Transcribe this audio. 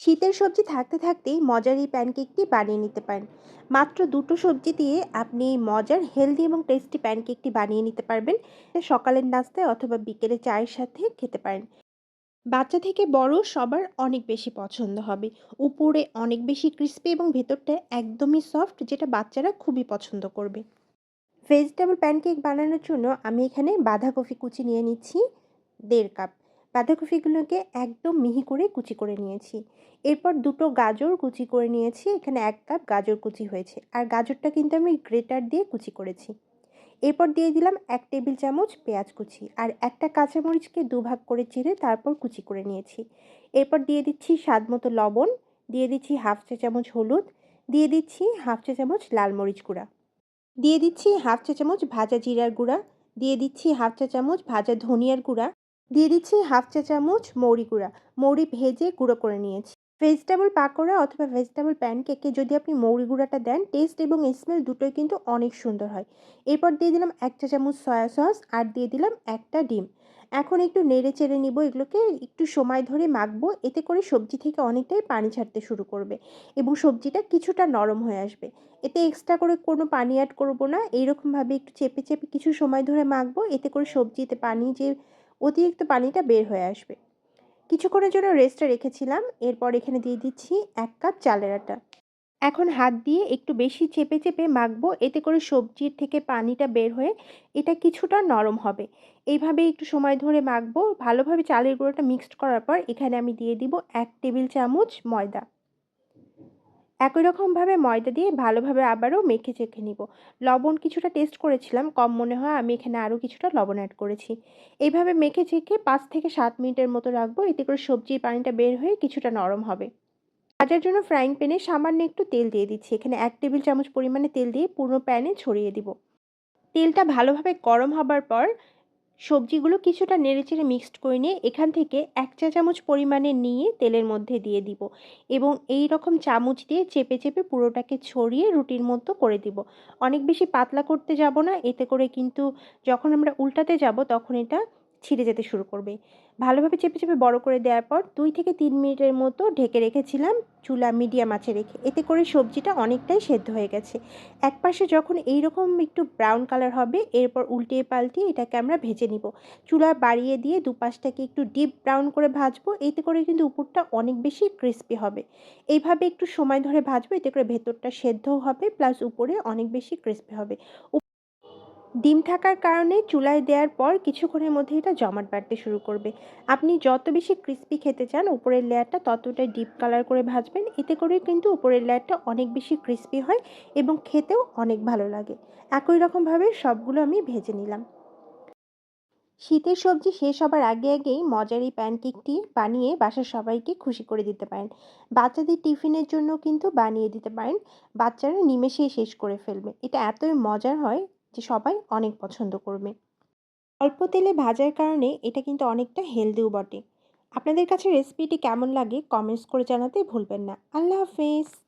শীতের সবজি থাকতে থাকতেই মজার এই প্যানকেকটি বানিয়ে নিতে পারেন। মাত্র দুটো সবজি দিয়ে আপনি এই মজার হেলদি এবং টেস্টি প্যানকেকটি বানিয়ে নিতে পারবেন। সকালের নাস্তায় অথবা বিকেলে চায়ের সাথে খেতে পারেন। বাচ্চা থেকে বড় সবার অনেক বেশি পছন্দ হবে। উপরে অনেক বেশি ক্রিস্পি এবং ভেতরটা একদমই সফট যেটা বাচ্চারা খুবই পছন্দ করবে। ভেজিটেবল প্যানকেক বানানোর জন্য আমি এখানে বাঁধাকপি কুচি নিয়ে নিচ্ছি, দেড় কাপ বাঁধাকপিগুলোকে একদম মিহি করে কুচি করে নিয়েছি। এরপর দুটো গাজর কুচি করে নিয়েছি, এখানে এক কাপ গাজর কুচি হয়েছে। আর গাজরটা কিন্তু আমি গ্রেটার দিয়ে কুচি করেছি। এরপর দিয়ে দিলাম এক টেবিল চামচ পেঁয়াজ কুচি আর একটা কাঁচামরিচকে দুভাগ করে চিড়ে তারপর কুচি করে নিয়েছি। এরপর দিয়ে দিচ্ছি স্বাদ মতো লবণ, দিয়ে দিচ্ছি হাফ চা চামচ হলুদ, দিয়ে দিচ্ছি হাফ চা চামচ লাল মরিচ গুঁড়া। দিয়ে দিচ্ছি হাফ চা চামচ ভাজা জিরার গুঁড়া, দিয়ে দিচ্ছি হাফ চা চামচ ভাজা ধনিয়ার গুঁড়া। দিয়ে দিচ্ছি হাফ চা চামচ মৌরি গুঁড়া। মৌরি ভেজে গুঁড়ো করে নিয়েছি। ভেজিটেবল পাকোড়া অথবা ভেজিটেবল প্যানকেকে যদি আপনি মৌরি গুঁড়াটা দেন, টেস্ট এবং স্মেল দুটোই কিন্তু অনেক সুন্দর হয়। এরপর দিয়ে দিলাম এক চা চামচ সয়া সস আর দিয়ে দিলাম একটা ডিম। এখন একটু নেড়ে চেড়ে নিব এগুলোকে। একটু সময় ধরে মাখবো। এতে করে সবজি থেকে অনেকটাই পানি ছাড়তে শুরু করবে এবং সবজিটা কিছুটা নরম হয়ে আসবে। এতে এক্সট্রা করে কোনো পানি অ্যাড করব না। এইরকমভাবে একটু চেপে চেপে কিছু সময় ধরে মাখবো। এতে করে সবজিতে পানি যে অতিরিক্ত পানিটা বের হয়ে আসবে। কিছুক্ষণের জন্য রেস্টে রেখেছিলাম, এরপর এখানে দিয়ে দিচ্ছি এক কাপ চালের আটা। এখন হাত দিয়ে একটু বেশি চেপে চেপে মাখবো, এতে করে সবজির থেকে পানিটা বের হয়ে এটা কিছুটা নরম হবে। এইভাবে একটু সময় ধরে মাখবো। ভালোভাবে চালের গুঁড়োটা মিক্সড করার পর এখানে আমি দিয়ে দিব এক টেবিল চামচ ময়দা। একই রকমভাবে ময়দা দিয়ে ভালোভাবে আবারও মেখে চেখে নিব। লবণ কিছুটা টেস্ট করেছিলাম, কম মনে হয় আমি এখানে আরও কিছুটা লবণ অ্যাড করেছি। এইভাবে মেখে চেখে পাঁচ থেকে সাত মিনিটের মতো রাখব, এতে করে সবজির পানিটা বের হয়ে কিছুটা নরম হবে। ভাজার জন্য ফ্রাইং প্যানে সামান্য একটু তেল দিয়ে দিচ্ছি। এখানে এক টেবিল চামচ পরিমাণে তেল দিয়ে পুরো প্যানে ছড়িয়ে দিব। তেলটা ভালোভাবে গরম হবার পর সবজিগুলো কিছুটা নেড়েচেড়ে মিক্সড করে নিয়ে এখান থেকে এক চা চামচ পরিমাণে নিয়ে তেলের মধ্যে দিয়ে দিব এবং এই রকম চামচ দিয়ে চেপে চেপে পুরোটাকে ছড়িয়ে রুটির মতো করে দিব। অনেক বেশি পাতলা করতে যাব না, এতে করে কিন্তু যখন আমরা উল্টাতে যাব তখন এটা ছিঁড়ে যেতে শুরু করবে। ভালোভাবে চেপে চেপে বড় করে দেওয়ার পর দুই থেকে তিন মিনিটের মতো ঢেকে রেখেছিলাম চুলা মিডিয়াম আঁচে রেখে। এতে করে সবজিটা অনেকটাই সেদ্ধ হয়ে গেছে। এক পাশে যখন এই রকম একটু ব্রাউন কালার হবে, এরপর উল্টিয়ে পাল্টিয়ে এটাকে আমরা ভেজে নিব। চুলা বাড়িয়ে দিয়ে দুপাশটাকে একটু ডিপ ব্রাউন করে ভাজবো, এতে করে কিন্তু উপরটা অনেক বেশি ক্রিস্পি হবে। এইভাবে একটু সময় ধরে ভাজবো, এতে করে ভেতরটা সেদ্ধও হবে, প্লাস উপরে অনেক বেশি ক্রিস্পি হবে। ডিম থাকার কারণে চুলায় দেওয়ার পর কিছুক্ষণের মধ্যে এটা জমাট বাড়তে শুরু করবে। আপনি যত বেশি ক্রিস্পি খেতে চান, উপরের লেয়ারটা ততটাই ডিপ কালার করে ভাজবেন। এতে করে কিন্তু উপরের লেয়ারটা অনেক বেশি ক্রিস্পি হয় এবং খেতেও অনেক ভালো লাগে। একই রকমভাবে সবগুলো আমি ভেজে নিলাম। শীতের সবজি শেষ হবার আগে আগেই মজার এই প্যানকেকটি বানিয়ে বাসার সবাইকে খুশি করে দিতে পারেন। বাচ্চাদের টিফিনের জন্য কিন্তু বানিয়ে দিতে পারেন। বাচ্চারা নিমেষেই শেষ করে ফেলবে। এটা এতই মজার হয় যে সবাই অনেক পছন্দ করবে। অল্প তেলে ভাজার কারণে এটা কিন্তু অনেকটা হেলদিও বটে। আপনাদের কাছে রেসিপিটি কেমন লাগে কমেন্টস করে জানাতে ভুলবেন না। আল্লাহ হাফেজ।